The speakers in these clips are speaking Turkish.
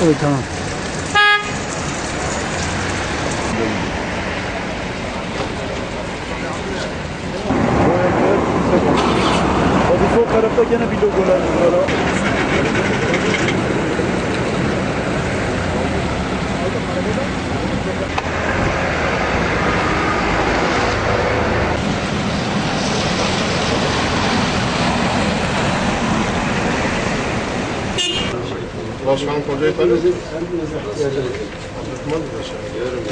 어, 있잖아. Bu tarafta gene bir logolar var. Başkanım kocayı tanıyor musun?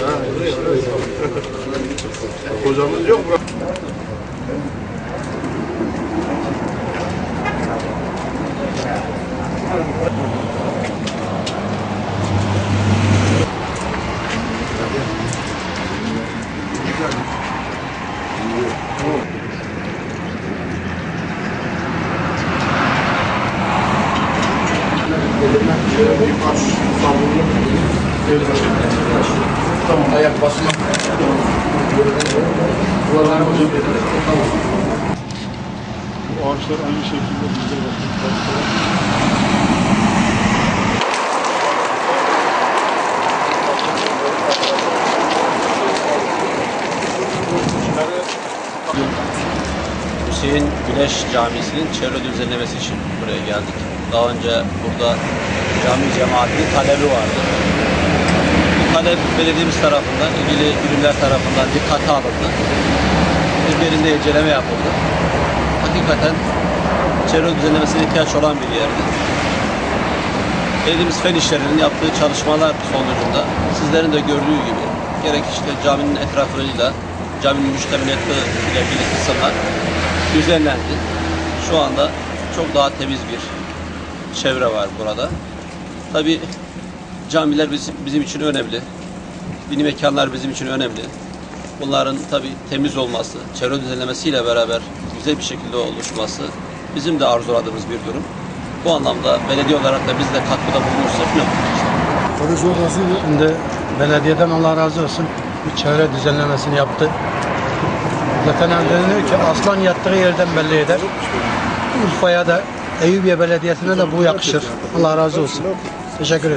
Ha, evet, evet. Kocamız yok mu? Bir Tamam, ayak basma. Buralar. Bu ağaçlar aynı şekilde bizde var. Hüseyin Güneş Camisi'nin çevre düzenlemesi için buraya geldik. Daha önce burada cami cemaatinin talebi vardı. Bu talep belediyemiz tarafından, ilgili birimler tarafından dikkate alındı. Bir yerinde inceleme yapıldı. Hakikaten çevre düzenlemesine ihtiyaç olan bir yerdi. Belediyemiz Fen İşleri'nin yaptığı çalışmalar sonucunda sizlerin de gördüğü gibi gerek işte caminin etrafıyla caminin müştemilatı ile birlikte kısımlar düzenlendi. Şu anda çok daha temiz bir çevre var burada. Tabi camiler bizim, bizim için önemli. Dini mekanlar bizim için önemli. Bunların tabi temiz olması, çevre düzenlemesiyle beraber güzel bir şekilde oluşması bizim de arzuladığımız bir durum. Bu anlamda belediye olarak da biz de katkıda bulunursak ne olur? Şimdi belediyeden Allah razı olsun bir çevre düzenlemesini yaptı. Zaten deniyor ki aslan yattığı yerden belli eder. Urfa'ya da Eyüpiye Belediyesi'ne de bu yakışır. Allah razı olsun. Teşekkür ederim.